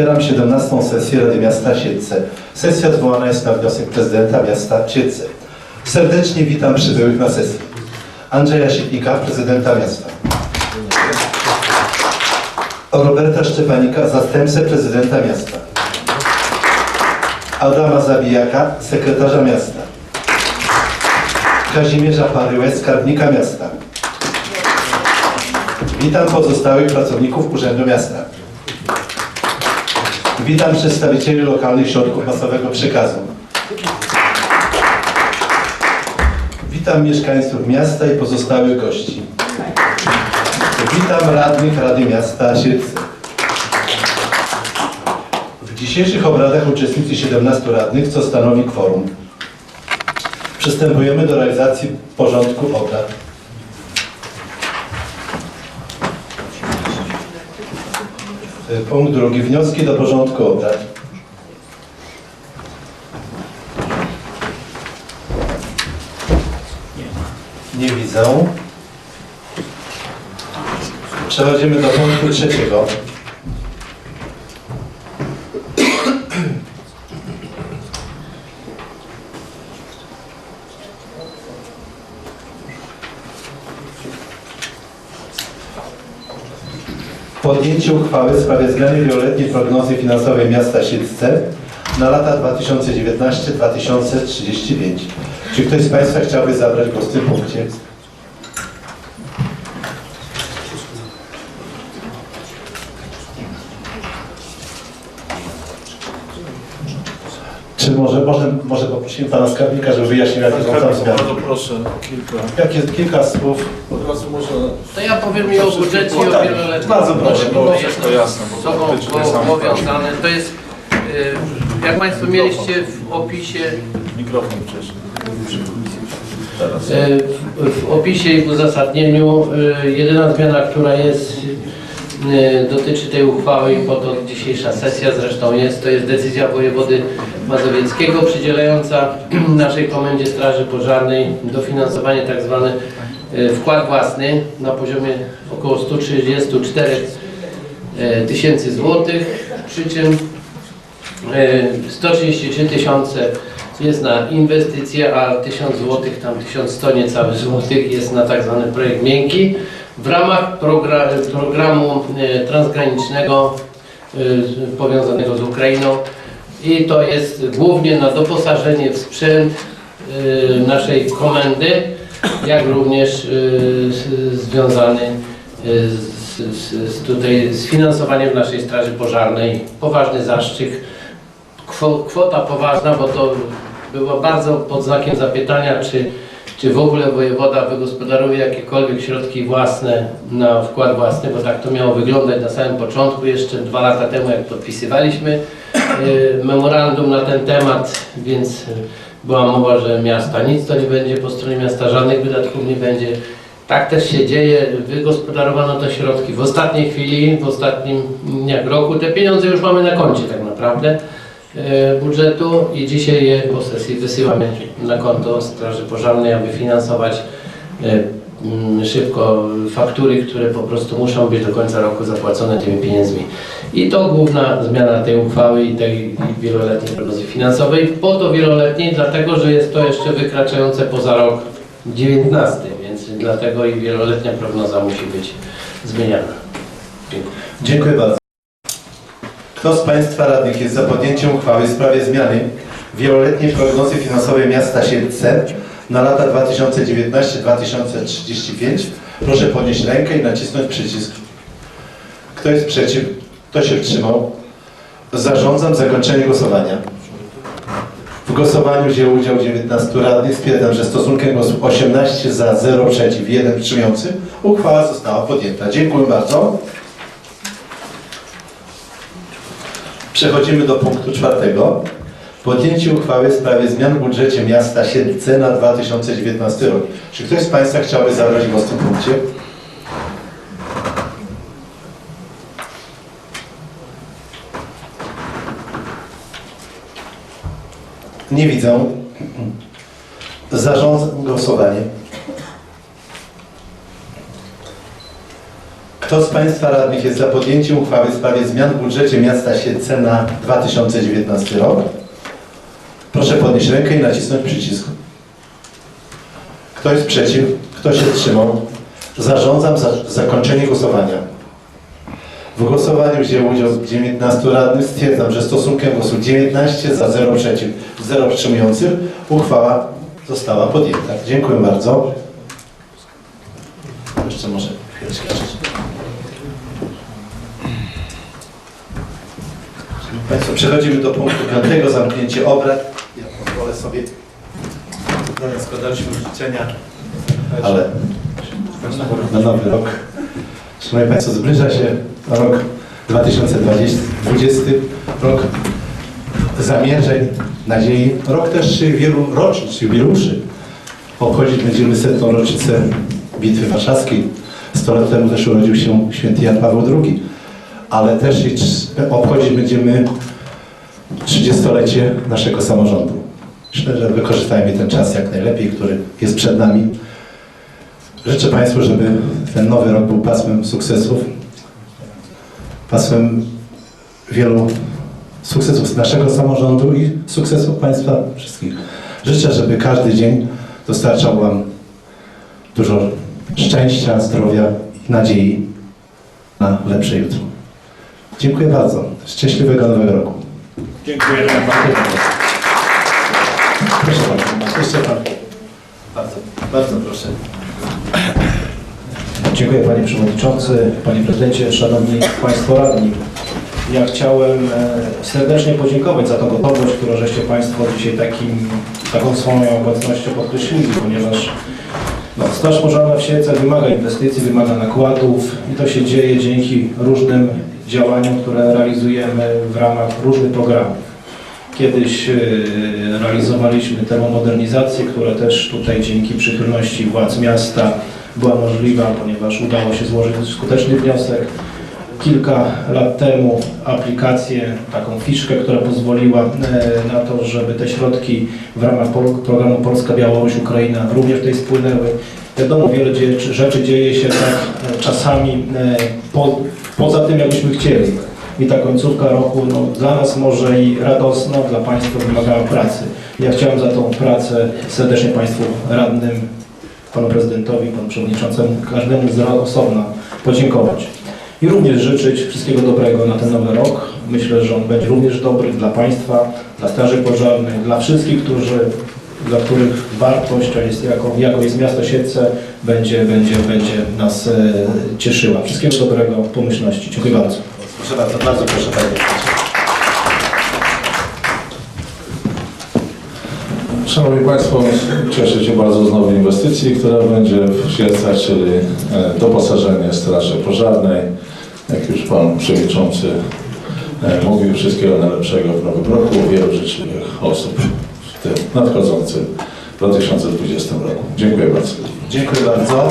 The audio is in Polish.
Otwieram 17. sesję Rady Miasta Siedlce. Sesja odwołana jest na wniosek prezydenta miasta Siedlce. Serdecznie witam przybyłych na sesję. Andrzeja Sitnika, prezydenta miasta. Roberta Szczepanika, zastępcę prezydenta miasta. Adama Zabijaka, sekretarza miasta. Kazimierza Paryłę, skarbnika miasta. Witam pozostałych pracowników Urzędu Miasta. Witam przedstawicieli lokalnych środków masowego przekazu. Witam mieszkańców miasta i pozostałych gości. Witam radnych Rady Miasta Siedlce. W dzisiejszych obradach uczestniczy 17 radnych, co stanowi kworum. Przystępujemy do realizacji porządku obrad. Punkt drugi. Wnioski do porządku obrad. Nie widzę. Przechodzimy do punktu trzeciego. Podjęcie uchwały w sprawie zmiany wieloletniej prognozy finansowej miasta Siedlce na lata 2019-2035. Czy ktoś z Państwa chciałby zabrać głos w tym punkcie? Czy może, może, może poprosimy Pana Skarbnika, żeby wyjaśnił, jakie są tam zmiany? Bardzo proszę, kilka. Jakie, kilka słów. Od razu może... To ja powiem mi o budżecie i o wieloletnim. bardzo proszę, bo jest wszystko jasne, sobą powiązane. To jest, y, jak Państwo mieliście w opisie, Mikrofon. Teraz. y, w, w opisie i w uzasadnieniu, y, jedyna zmiana, która jest, dotyczy tej uchwały i po to dzisiejsza sesja zresztą jest, to jest decyzja wojewody mazowieckiego przydzielająca naszej Komendzie Straży Pożarnej dofinansowanie tak zwany y, wkład własny na poziomie około 134 e, tysięcy złotych, przy czym e, 133 tysiące jest na inwestycje, a 1000 złotych, tam 1100 niecałych złotych jest na tak zwany projekt miękki. W ramach progra programu e, transgranicznego e, powiązanego z Ukrainą i to jest głównie na doposażenie w sprzęt e, naszej komendy, jak również z- związany e, z, z, z, tutaj z finansowaniem naszej Straży Pożarnej. Poważny Kwo- kwota poważna, bo to było bardzo pod znakiem zapytania, czy, czy w ogóle wojewoda wygospodaruje jakiekolwiek środki własne na wkład własny, bo tak to miało wyglądać na samym początku, jeszcze dwa lata temu, jak podpisywaliśmy y, memorandum na ten temat, więc y, była mowa, że miasta nic to nie będzie, po stronie miasta żadnych wydatków nie będzie. Tak też się dzieje, wygospodarowano te środki w ostatniej chwili, w ostatnim jak roku. Te pieniądze już mamy na koncie tak naprawdę e, budżetu i dzisiaj je po sesji wysyłamy na konto Straży Pożarnej, aby finansować mm, szybko faktury, które po prostu muszą być do końca roku zapłacone tymi pieniędzmi. I to główna zmiana tej uchwały i tej wieloletniej prognozy finansowej. Po to wieloletniej, dlatego że jest to jeszcze wykraczające poza rok 19, więc dlatego i wieloletnia prognoza musi być zmieniana. Dziękuję. Dziękuję bardzo. Kto z Państwa radnych jest za podjęciem uchwały w sprawie zmiany wieloletniej prognozy finansowej miasta Siedlce na lata 2019-2035? Proszę podnieść rękę i nacisnąć przycisk. Kto jest przeciw? Kto się wstrzymał? Zarządzam zakończenie głosowania. W głosowaniu wzięło udział 19 radnych. Stwierdzam, że stosunkiem głosów 18 za, 0 przeciw, 1 wstrzymujący. Uchwała została podjęta. Dziękuję bardzo. Przechodzimy do punktu czwartego. Podjęcie uchwały w sprawie zmian w budżecie miasta Siedlce na 2019 rok. Czy ktoś z Państwa chciałby zabrać głos w tym punkcie? Nie widzę. Zarządzam głosowanie. Kto z Państwa radnych jest za podjęciem uchwały w sprawie zmian w budżecie miasta Siedlce na 2019 rok? Proszę podnieść rękę i nacisnąć przycisk. Kto jest przeciw? Kto się wstrzymał? Zarządzam za zakończenie głosowania. W głosowaniu wzięło udział 19 radnych. Stwierdzam, że stosunkiem głosów 19 za 0 przeciw, 0 wstrzymujących uchwała została podjęta. Dziękuję bardzo. Jeszcze może chwileczkę. Szanowni Państwo, przechodzimy do punktu piątego, zamknięcie obrad. Ja pozwolę sobie składać życzenia, ale na nowy rok. Szanowni Państwo, zbliża się rok 2020, 20, rok zamierzeń, nadziei, rok też wielu rocznic, jubileuszy. Obchodzić będziemy setną rocznicę Bitwy Warszawskiej. 100 lat temu też urodził się święty Jan Paweł II, ale też obchodzić będziemy 30-lecie naszego samorządu. Myślę, że wykorzystajmy ten czas jak najlepiej, który jest przed nami. Życzę Państwu, żeby ten nowy rok był pasmem sukcesów, pasmem wielu sukcesów z naszego samorządu i sukcesów Państwa wszystkich. Życzę, żeby każdy dzień dostarczał Wam dużo szczęścia, zdrowia i nadziei na lepsze jutro. Dziękuję bardzo. Szczęśliwego Nowego Roku. Dziękuję bardzo. Proszę bardzo. Jeszcze Pan. Bardzo, bardzo proszę. Dziękuję Panie Przewodniczący, Panie Prezydencie, Szanowni Państwo Radni. Ja chciałem e, serdecznie podziękować za tą gotowość, którą żeście Państwo dzisiaj takim, taką swoją obecnością podkreślili, ponieważ no, Straż Pożarna w Siedlce wymaga inwestycji, wymaga nakładów i to się dzieje dzięki różnym działaniom, które realizujemy w ramach różnych programów. Kiedyś e, realizowaliśmy termomodernizację, która też tutaj dzięki przychylności władz miasta była możliwa, ponieważ udało się złożyć skuteczny wniosek. Kilka lat temu aplikację, taką fiszkę, która pozwoliła e, na to, żeby te środki w ramach programu Polska-Białoruś-Ukraina również tutaj spłynęły. Wiadomo, wiele rzeczy dzieje się tak e, czasami e, po, poza tym, jakbyśmy chcieli. I ta końcówka roku no, dla nas może i radosna, dla Państwa wymagała pracy. Ja chciałem za tą pracę serdecznie Państwu radnym panu prezydentowi, panu przewodniczącemu, każdemu z osobna podziękować. I również życzyć wszystkiego dobrego na ten nowy rok. Myślę, że on będzie również dobry dla Państwa, dla Straży Pożarnej, dla wszystkich, którzy, dla których wartością jest, jako, jako jest miasto Siedlce, będzie, będzie, będzie nas e, cieszyła. Wszystkiego dobrego, pomyślności. Dziękuję bardzo. Proszę bardzo, bardzo proszę Panie. Szanowni Państwo, cieszę się bardzo z nowej inwestycji, która będzie w Sielcach, czyli e, doposażenie Straży Pożarnej. Jak już Pan Przewodniczący e, mówił, wszystkiego najlepszego w nowym roku, wielu życzliwych osób w tym nadchodzącym 2020 roku. Dziękuję bardzo. Dziękuję bardzo.